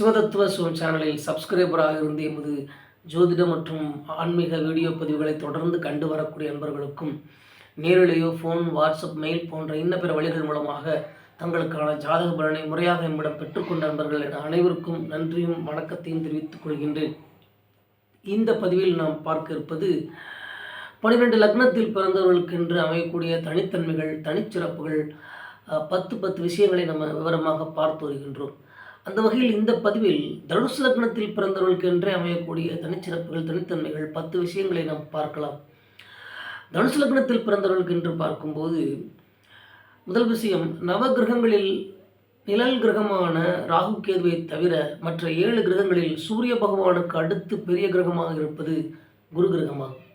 சிவதத்துவ சிவம் சேனலில் சப்ஸ்கிரைபராக இருந்து எமது ஜோதிட மற்றும் ஆன்மீக வீடியோ பதிவுகளை தொடர்ந்து கண்டு வரக்கூடிய நண்பர்களுக்கும் நேரிலேயோ ஃபோன் வாட்ஸ்அப் மெயில் போன்ற இன்ன பிற வழிகள் மூலமாக தங்களுக்கான ஜாதக பலனை முறையாக நம்மிடம் பெற்றுக்கொண்ட நண்பர்கள் என அனைவருக்கும் நன்றியும் வணக்கத்தையும் தெரிவித்துக் கொள்கின்றேன். இந்த பதிவில் நாம் பார்க்க இருப்பது பன்னிரெண்டு லக்னத்தில் பிறந்தவர்களுக்கென்று அமையக்கூடிய தனித்தன்மைகள் தனிச்சிறப்புகள் பத்து பத்து விஷயங்களை நம்ம விவரமாக பார்த்து வருகின்றோம். அந்த வகையில் இந்த பதிவில் தனுசு லக்னத்தில் பிறந்தவர்களுக்கென்றே அமையக்கூடிய தனிச்சிறப்புகள் தனித்தன்மைகள் பத்து விஷயங்களை நாம் பார்க்கலாம். தனுசு லக்னத்தில் பிறந்தவர்களுக்கு என்று பார்க்கும்போது முதல் விஷயம் நவ கிரகங்களில் நிழல் கிரகமான ராகு கேதுவை தவிர மற்ற ஏழு கிரகங்களில் சூரிய பகவானுக்கு அடுத்து பெரிய கிரகமாக இருப்பது குரு கிரகமாகும்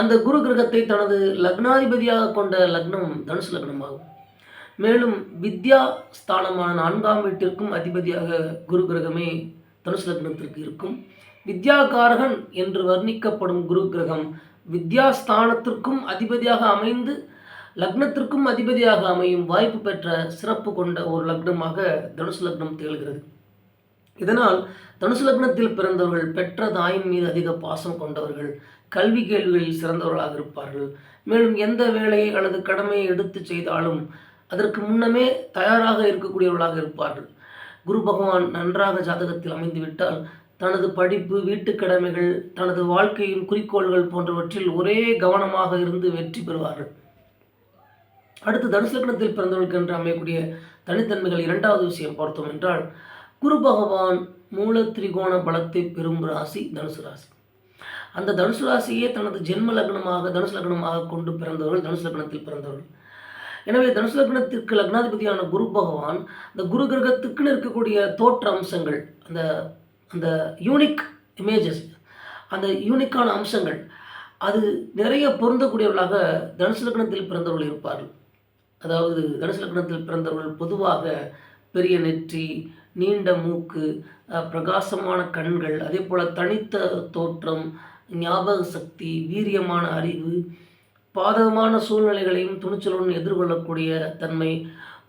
அந்த குரு கிரகத்தை தனது லக்னாதிபதியாக கொண்ட லக்னம் தனுசு லக்னமாகும். மேலும் வித்யா ஸ்தானமான நான்காம் வீட்டிற்கும் அதிபதியாக குரு கிரகமே தனுசு லக்னத்திற்கு இருக்கும். வித்யாகாரகன் என்று வர்ணிக்கப்படும் குரு கிரகம் வித்யாஸ்தானத்திற்கும் அதிபதியாக அமைந்து லக்னத்திற்கும் அதிபதியாக அமையும் வாய்ப்பு பெற்ற சிறப்பு கொண்ட ஒரு லக்னமாக தனுசு லக்னம் திகழ்கிறது. இதனால் தனுசு லக்னத்தில் பிறந்தவர்கள் பெற்ற தாயின் மீது அதிக பாசம் கொண்டவர்கள் கல்வி கேள்விகளில் சிறந்தவர்களாக இருப்பார்கள். மேலும் எந்த வேலையை அல்லது கடமையை எடுத்து செய்தாலும் அதற்கு முன்னமே தயாராக இருக்கக்கூடியவர்களாக இருப்பார்கள். குரு பகவான் நன்றாக ஜாதகத்தில் அமைந்துவிட்டால் தனது படிப்பு வீட்டுக் கடமைகள் தனது வாழ்க்கையின் குறிக்கோள்கள் போன்றவற்றில் ஒரே கவனமாக இருந்து வெற்றி பெறுவார்கள். அடுத்து தனுசு லக்னத்தில் பிறந்தவர்களுக்கு என்று அமையக்கூடிய தனித்தன்மைகள் இரண்டாவது விஷயம் பார்த்தோம் என்றால் குரு பகவான் மூல திரிகோண பலத்தை பெறும் ராசி தனுசு ராசி. அந்த தனுசு ராசியே தனது ஜென்ம லக்னமாக தனுசு லக்னமாக கொண்டு பிறந்தவர்கள் தனுசு லக்னத்தில் பிறந்தவர்கள். எனவே தனுசு லக்னத்திற்கு லக்னாதிபதியான குரு பகவான் அந்த குரு கிரகத்துக்குன்னு இருக்கக்கூடிய தோற்ற அம்சங்கள் அந்த அந்த யூனிக் இமேஜஸ் அந்த யூனிக்கான அம்சங்கள் அது நிறைய பொருந்தக்கூடியவர்களாக தனுசு லக்னத்தில் பிறந்தவர்கள் இருப்பார்கள். அதாவது தனுசு லக்னத்தில் பிறந்தவர்கள் பொதுவாக பெரிய நெற்றி நீண்ட மூக்கு பிரகாசமான கண்கள் அதே போல் தனித்த தோற்றம் ஞாபக சக்தி வீரியமான அறிவு பாதகமான சூழ்நிலைகளையும் துணிச்சலுடன் எதிர்கொள்ளக்கூடிய தன்மை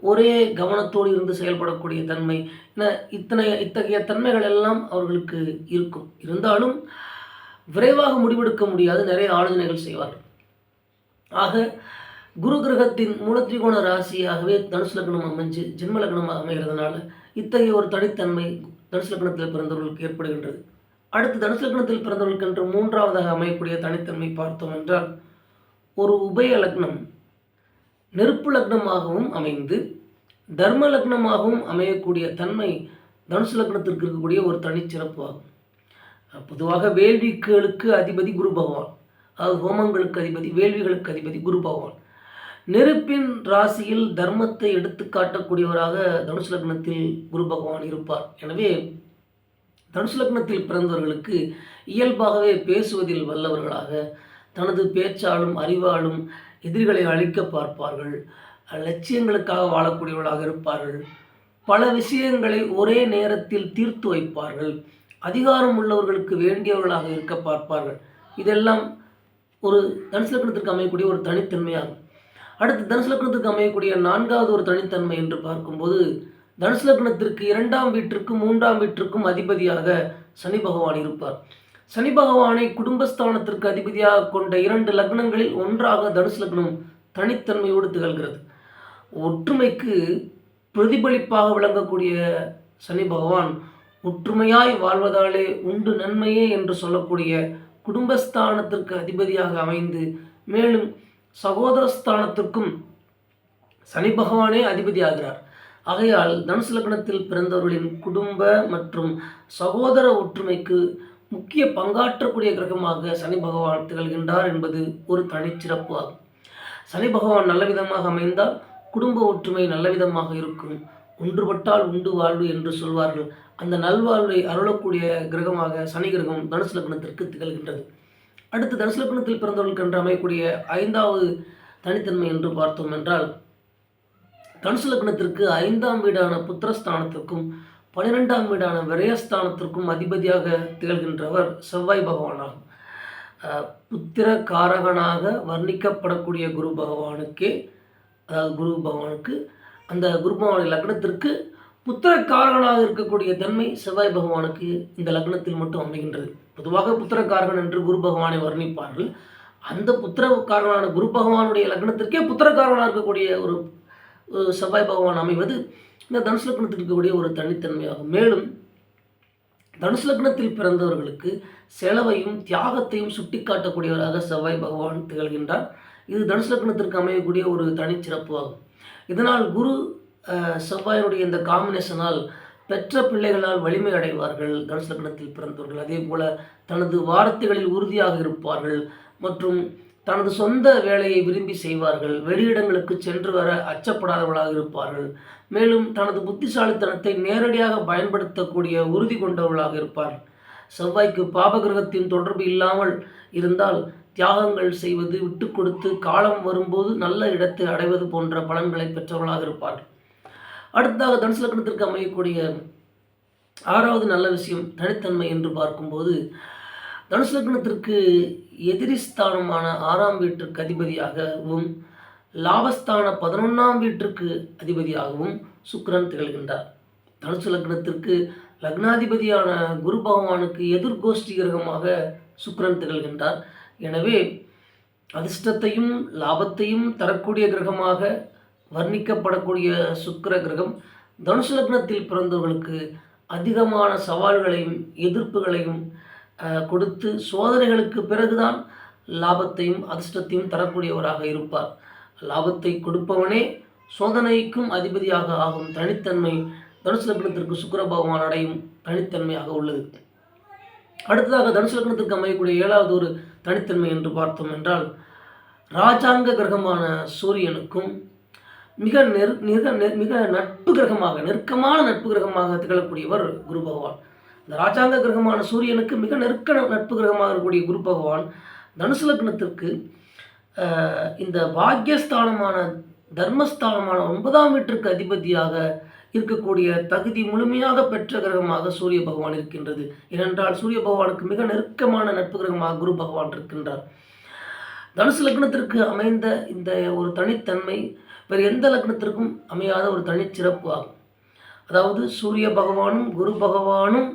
ஒரே கவனத்தோடு இருந்து செயல்படக்கூடிய தன்மை என இத்தனை இத்தகைய தன்மைகள் எல்லாம் அவர்களுக்கு இருக்கும். இருந்தாலும் விரைவாக முடிவெடுக்க முடியாது நிறைய ஆலோசனைகள் செய்வார்கள். ஆக குரு கிரகத்தின் மூலத்திரிகோண ராசியாகவே தனுசு லக்னம் அமைஞ்சு ஜென்ம லக்னமாக அமைகிறதுனால இத்தகைய ஒரு தனித்தன்மை தனுசு லக்னத்தில் பிறந்தவர்களுக்கு ஏற்படுகின்றது. அடுத்து தனுசு லக்னத்தில் பிறந்தவர்களுக்கு என்று மூன்றாவதாக அமையக்கூடிய தனித்தன்மை பார்த்தோம் என்றால் ஒரு உபய லக்னம். நெருப்பு லக்னமாகவும் அமைந்து தர்ம லக்னமாகவும் அமையக்கூடிய தன்மை தனுசு லக்னத்திற்கு இருக்கக்கூடிய ஒரு தனிச்சிறப்பு ஆகும். பொதுவாக வேள்விகளுக்கு அதிபதி குரு பகவான். அதாவது ஹோமங்களுக்கு அதிபதி வேள்விகளுக்கு அதிபதி குரு பகவான். நெருப்பின் ராசியில் தர்மத்தை எடுத்து காட்டக்கூடியவராக தனுசு லக்னத்தில் குரு பகவான் இருப்பார். எனவே தனுசு லக்னத்தில் பிறந்தவர்களுக்கு இயல்பாகவே பேசுவதில் வல்லவர்களாக தனது பேச்சாலும் அறிவாலும் எதிரிகளை அழிக்க பார்ப்பார்கள். லட்சியங்களுக்காக வாழக்கூடியவர்களாக இருப்பார்கள். பல விஷயங்களை ஒரே நேரத்தில் தீர்த்து வைப்பார்கள். அதிகாரம் உள்ளவர்களுக்கு வேண்டியவர்களாக இருக்க பார்ப்பார்கள். இதெல்லாம் ஒரு தனுசு லக்னத்திற்கு அமையக்கூடிய ஒரு தனித்தன்மையாகும். அடுத்து தனுசு லக்னத்திற்கு அமையக்கூடிய நான்காவது ஒரு தனித்தன்மை என்று பார்க்கும்போது தனுசு லக்னத்திற்கு இரண்டாம் வீட்டிற்கும் மூன்றாம் வீட்டிற்கும் அதிபதியாக சனி பகவான் இருப்பார். சனி பகவானை குடும்பஸ்தானத்திற்கு அதிபதியாக கொண்ட இரண்டு லக்னங்களில் ஒன்றாக தனுசு லக்னம் தனித்தன்மையோடு திகழ்கிறது ஒற்றுமைக்கு பிரதிபலிப்பாக விளங்கக்கூடிய சனி பகவான் ஒற்றுமையாய் வாழ்வதாலே உண்டு நன்மையே என்று சொல்லக்கூடிய குடும்பஸ்தானத்திற்கு அதிபதியாக அமைந்து மேலும் சகோதரஸ்தானத்திற்கும் சனி பகவானே அதிபதியாகிறார். ஆகையால் தனுசு லக்னத்தில் பிறந்தவர்களின் குடும்ப மற்றும் சகோதர ஒற்றுமைக்கு முக்கிய பங்காற்றக்கூடிய கிரகமாக சனி பகவான் திகழ்கின்றார் என்பது ஒரு தனிச்சிறப்பு ஆகும். சனி பகவான் நல்ல விதமாக அமைந்தால் குடும்ப ஒற்றுமை நல்ல விதமாக இருக்கும். ஒன்றுபட்டால் உண்டு வாழ்வு என்று சொல்வார்கள். அந்த நல்வாழ்வை அருளக்கூடிய கிரகமாக சனி கிரகம் தனுசு லக்னத்திற்கு திகழ்கின்றது. அடுத்து தனுசு லக்னத்தில் பிறந்தவர்களுக்கு என்று அமையக்கூடிய ஐந்தாவது தனித்தன்மை என்று பார்த்தோம் என்றால் தனுசு லக்னத்திற்கு ஐந்தாம் வீடான புத்திரஸ்தானத்திற்கும் பன்னிரெண்டாம் வீடான விரயஸ்தானத்திற்கும் அதிபதியாக திகழ்கின்றவர் செவ்வாய் பகவானாகும் புத்திர காரகனாக வர்ணிக்கப்படக்கூடிய குரு பகவானுக்கே அதாவது குரு பகவானுக்கு அந்த குரு பகவானின் லக்னத்திற்கு புத்திரக்காரகனாக இருக்கக்கூடிய தன்மை செவ்வாய் பகவானுக்கு இந்த லக்னத்தில் மட்டும் அமைகின்றது. பொதுவாக புத்திரக்காரகன் என்று குரு பகவானை வர்ணிப்பார்கள். அந்த புத்திரக்காரகனான குரு பகவானுடைய லக்னத்திற்கே புத்திரக்காரகனாக இருக்கக்கூடிய ஒரு செவ்வாய் பகவான் அமைவது இந்த தனுசு லக்னத்துக்கு இருக்கக்கூடிய ஒரு தனித்தன்மையாகும். மேலும் தனுசு லக்னத்தில் பிறந்தவர்களுக்கு செலவையும் தியாகத்தையும் சுட்டிக்காட்டக்கூடியவராக செவ்வாய் பகவான் திகழ்கின்றார். இது தனுசு லக்னத்திற்கு அமையக்கூடிய ஒரு தனிச்சிறப்பு ஆகும் இதனால் குரு செவ்வாயினுடைய இந்த காம்பினேஷனால் பெற்ற பிள்ளைகளால் வலிமை அடைவார்கள் தனுசு லக்னத்தில் பிறந்தவர்கள். அதே போல தனது வார்த்தைகளில் உறுதியாக இருப்பார்கள் மற்றும் தனது சொந்த வேலையை விரும்பி செய்வார்கள். வெளியிடங்களுக்கு சென்று வர அச்சப்படாதவர்களாக இருப்பார்கள். மேலும் தனது புத்திசாலித்தனத்தை நேரடியாக பயன்படுத்தக்கூடிய உறுதி கொண்டவர்களாக இருப்பார். செவ்வாய்க்கு பாபகிரகத்தின் தொடர்பு இல்லாமல் இருந்தால் தியாகங்கள் செய்வது விட்டு கொடுத்து காலம் வரும்போது நல்ல இடத்தை அடைவது போன்ற பலன்களை பெற்றவர்களாக இருப்பார். அடுத்ததாக தனுசு லக்னத்திற்கு அமையக்கூடிய ஆறாவது நல்ல விஷயம் தனித்தன்மை என்று பார்க்கும்போது தனுசு லக்னத்திற்கு எதிரி ஸ்தானமான ஆறாம் வீட்டிற்கு அதிபதியாகவும் லாபஸ்தான பதினொன்றாம் வீட்டிற்கு அதிபதியாகவும் சுக்கரன் திகழ்கின்றார். தனுசு லக்னத்திற்கு லக்னாதிபதியான குரு பகவானுக்கு எதிர்கோஷ்டி கிரகமாக சுக்கரன் திகழ்கின்றார். எனவே அதிர்ஷ்டத்தையும் லாபத்தையும் தரக்கூடிய கிரகமாக வர்ணிக்கப்படக்கூடிய சுக்கர கிரகம் தனுசு லக்னத்தில் பிறந்தவர்களுக்கு அதிகமான சவால்களையும் எதிர்ப்புகளையும் கொடுத்து சோதனைகளுக்கு பிறகுதான் லாபத்தையும் அதிர்ஷ்டத்தையும் தரக்கூடியவராக இருப்பார். லாபத்தை கொடுப்பவனே சோதனைக்கும் அதிபதியாக ஆகும் தனித்தன்மை தனுசு லக்னத்திற்கு சுக்கர பகவான் அடையும் தனித்தன்மையாக உள்ளது. அடுத்ததாக தனுசு லக்னத்திற்கு அமையக்கூடிய ஏழாவது ஒரு தனித்தன்மை என்று பார்த்தோம் என்றால் ராஜாங்க கிரகமான சூரியனுக்கும் மிக நெரு மிக நெர் மிக நட்பு கிரகமாக நெருக்கமான நட்பு கிரகமாக திகழக்கூடியவர் குரு பகவான். இந்த ராஜாங்க கிரகமான சூரியனுக்கு மிக நெருக்க நட்பு கிரகமாக இருக்கக்கூடிய குரு பகவான் தனுசு லக்னத்திற்கு இந்த பாக்யஸ்தானமான தர்மஸ்தானமான ஒன்பதாம் வீட்டிற்கு அதிபதியாக இருக்கக்கூடிய தகுதி முழுமையாக பெற்ற கிரகமாக சூரிய பகவான் இருக்கின்றது. ஏனென்றால் சூரிய பகவானுக்கு மிக நெருக்கமான நட்பு கிரகமாக குரு பகவான் இருக்கின்றார். தனுசு லக்னத்திற்கு அமைந்த இந்த ஒரு தனித்தன்மை வேறு எந்த லக்னத்திற்கும் அமையாத ஒரு தனிச்சிறப்பு ஆகும். அதாவது சூரிய பகவானும் குரு பகவானும்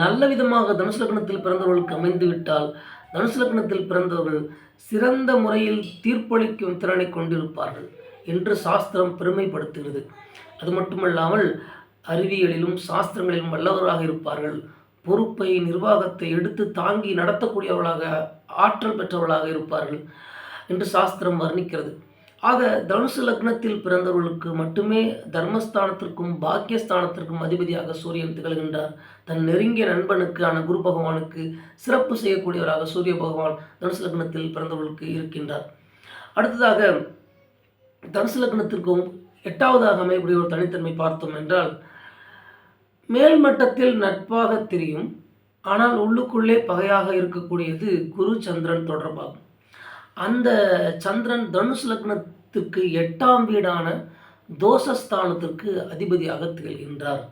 நல்ல விதமாக தனுசு லக்னத்தில் பிறந்தவர்களுக்கு அமைந்துவிட்டால் தனுசு லக்னத்தில் பிறந்தவர்கள் சிறந்த முறையில் தீர்ப்பளிக்கும் திறனை கொண்டிருப்பார்கள் என்று சாஸ்திரம் பெருமைப்படுத்துகிறது. அது மட்டுமல்லாமல் அறிவியலிலும் சாஸ்திரங்களிலும் வல்லவராக இருப்பார்கள். பொறுப்பை நிர்வாகத்தை எடுத்து தாங்கி நடத்தக்கூடியவர்களாக ஆற்றல் பெற்றவர்களாக இருப்பார்கள் என்று சாஸ்திரம் வர்ணிக்கிறது. ஆக தனுசு லக்னத்தில் பிறந்தவர்களுக்கு மட்டுமே தர்மஸ்தானத்திற்கும் பாக்கியஸ்தானத்திற்கும் அதிபதியாக சூரியன் திகழ்கின்றார். தன் நெருங்கிய நண்பனுக்கான குரு பகவானுக்கு சிறப்பு செய்யக்கூடியவராக சூரிய பகவான் தனுசு லக்னத்தில் பிறந்தவர்களுக்கு இருக்கின்றார். அடுத்ததாக தனுசு லக்னத்திற்கும் எட்டாவதாக அமையக்கூடிய ஒரு தனித்தன்மை பார்த்தோம் என்றால் மேல்மட்டத்தில் நட்பாக தெரியும் ஆனால் உள்ளுக்குள்ளே பகையாக இருக்கக்கூடியது குரு சந்திரன் தொடர்பாகும். அந்த சந்திரன் தனுஷ் லக்னத்துக்கு எட்டாம் வீடான தோஷஸ்தானத்திற்கு அதிபதியாக திகழ்கின்றார்.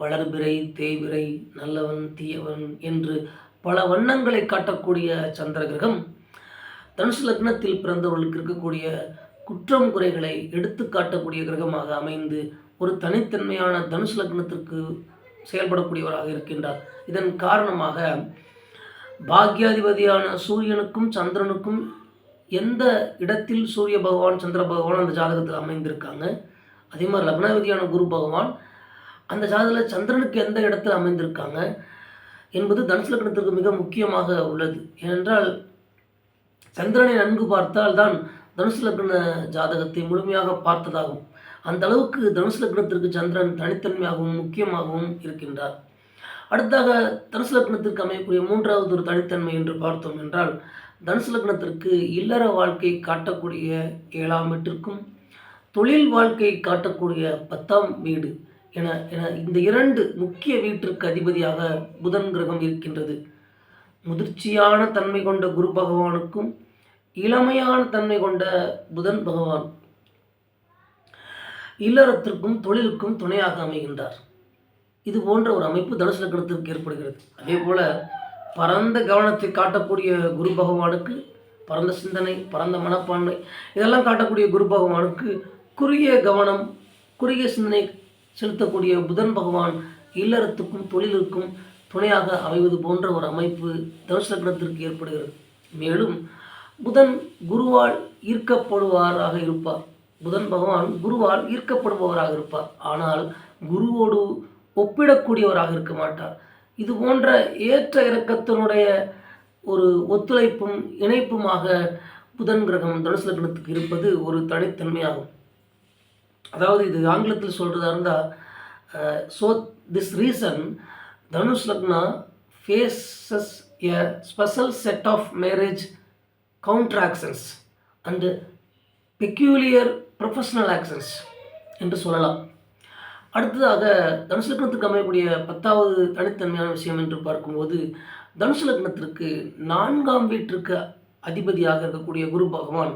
வளர்பிறை தேய்பிறை நல்லவன் தீயவன் என்று பல வண்ணங்களை காட்டக்கூடிய சந்திர கிரகம் தனுஷ் லக்னத்தில் பிறந்தவர்களுக்கு இருக்கக்கூடிய குற்றம் குறைகளை எடுத்து காட்டக்கூடிய கிரகமாக அமைந்து ஒரு தனித்தன்மையான தனுஷ் லக்னத்திற்கு செயல்படக்கூடியவராக இருக்கின்றார். இதன் காரணமாக பாக்யாதிபதியான சூரியனுக்கும் சந்திரனுக்கும் எந்த இடத்தில் சூரிய பகவான் சந்திர பகவான் அந்த ஜாதகத்தில் அமைந்திருக்காங்க? அதே மாதிரி லக்னாதிபதியான குரு பகவான் அந்த ஜாதகத்தில் சந்திரனுக்கு எந்த இடத்தில் அமைந்திருக்காங்க என்பது தனுசு லக்னத்திற்கு மிக முக்கியமாக உள்ளது. ஏனென்றால் சந்திரனை நன்கு பார்த்தால் தான் தனுசு லக்ன ஜாதகத்தை முழுமையாக பார்த்ததாகும். அந்த அளவுக்கு தனுசு லக்னத்திற்கு சந்திரன் தனித்தன்மையாகவும் முக்கியமாகவும் இருக்கின்றார். அடுத்தாக தனுசு லக்னத்திற்கு அமையக்கூடிய மூன்றாவது ஒரு தனித்தன்மை என்று பார்த்தோம் என்றால் தனுசு லக்னத்திற்கு இல்லற வாழ்க்கை காட்டக்கூடிய ஏழாம் வீட்டிற்கும் தொழில் வாழ்க்கை காட்டக்கூடிய பத்தாம் வீடு என என இந்த இரண்டு முக்கிய வீட்டிற்கு அதிபதியாக புதன் கிரகம் இருக்கின்றது. முதிர்ச்சியான தன்மை கொண்ட குரு பகவானுக்கும் இளமையான தன்மை கொண்ட புதன் பகவான் இல்லறத்திற்கும் தொழிலுக்கும் துணையாக அமைகின்றார். இது போன்ற ஒரு அமைப்பு தனுசு லக்னத்திற்கு ஏற்படுகிறது. அதே போல பரந்த கவனத்தை காட்டக்கூடிய குரு பகவானுக்கு பரந்த சிந்தனை பரந்த மனப்பான்மை இதெல்லாம் காட்டக்கூடிய குரு பகவானுக்கு குறுகிய கவனம் குறுகிய சிந்தனை செலுத்தக்கூடிய புதன் பகவான் இல்லறத்துக்கும் தொழிலுக்கும் துணையாக அமைவது போன்ற ஒரு அமைப்பு தனுசு ஏற்படுகிறது. மேலும் புதன் குருவால் ஈர்க்கப்படுவாராக இருப்பார். புதன் பகவான் குருவால் ஈர்க்கப்படுபவராக இருப்பார். ஆனால் குருவோடு ஒப்பிடக்கூடியவராக இருக்க மாட்டார். இது போன்ற ஏற்ற இறக்கத்தினுடைய ஒரு ஒத்துழைப்பும் இணைப்புமாக புதன் கிரகம் தனுசு லக்னத்துக்கு இருப்பது ஒரு தனித்தன்மையாகும். அதாவது இது ஆங்கிலத்தில் சொல்கிறதா இருந்தால் so this reason Dhanush Lagna faces a special set of marriage counter actions and peculiar professional actions என்று சொல்லலாம். அடுத்ததாக தனுசு லக்னத்துக்கு அமையக்கூடிய பத்தாவது தனித்தன்மையான விஷயம் என்று பார்க்கும்போது தனுசு லக்னத்திற்கு நான்காம் வீட்டிற்கு அதிபதியாக இருக்கக்கூடிய குரு பகவான்.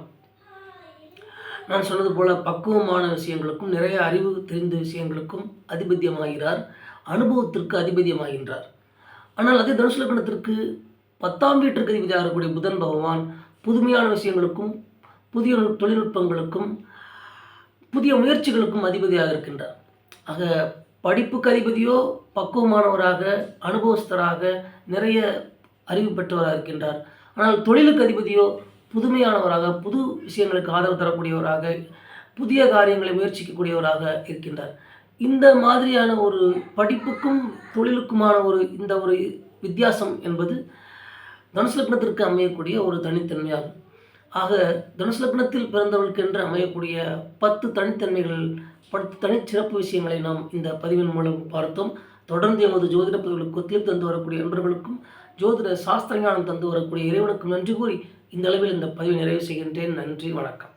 நான் சொன்னது போல பக்குவமான விஷயங்களுக்கும் நிறைய அறிவு தெரிந்த விஷயங்களுக்கும் அதிபத்தியமாகிறார் அனுபவத்திற்கு அதிபதியமாகின்றார். ஆனால் அதே தனுசு லக்னத்திற்கு பத்தாம் வீட்டிற்கு அதிபதியாக இருக்கக்கூடிய புதன் பகவான் புதுமையான விஷயங்களுக்கும் புதிய தொழில்நுட்பங்களுக்கும் புதிய முயற்சிகளுக்கும் அதிபதியாக இருக்கின்றார். ஆக படிப்புக்கு அதிபதியோ பக்குவமானவராக அனுபவஸ்தராக நிறைய அறிவு பெற்றவராக இருக்கின்றார். ஆனால் தொழிலுக்கு அதிபதியோ புதுமையானவராக புது விஷயங்களுக்கு ஆதரவு தரக்கூடியவராக புதிய காரியங்களை முயற்சிக்கக்கூடியவராக இருக்கின்றார். இந்த மாதிரியான ஒரு படிப்புக்கும் தொழிலுக்குமான ஒரு இந்த ஒரு வித்தியாசம் என்பது தனுசு லக்னத்திற்கு அமையக்கூடிய ஒரு தனித்தன்மையாகும். ஆக தனுசு லக்னத்தில் பிறந்தவர்களுக்கு என்று அமையக்கூடிய பத்து தனித்தன்மைகள் தனிச்சிறப்பு விஷயங்களை நாம் இந்த பதிவின் மூலம் பார்த்தோம். தொடர்ந்து எமது ஜோதிட பதிவுகளுக்கு ஒத்துழைப்பு தந்து வரக்கூடிய நண்பர்களுக்கும் ஜோதிட சாஸ்திரஞானம் தந்து வரக்கூடிய இறைவனுக்கும் நன்றி கூறி இந்த அளவில் இந்த பதிவை நிறைவு செய்கின்றேன். நன்றி வணக்கம்.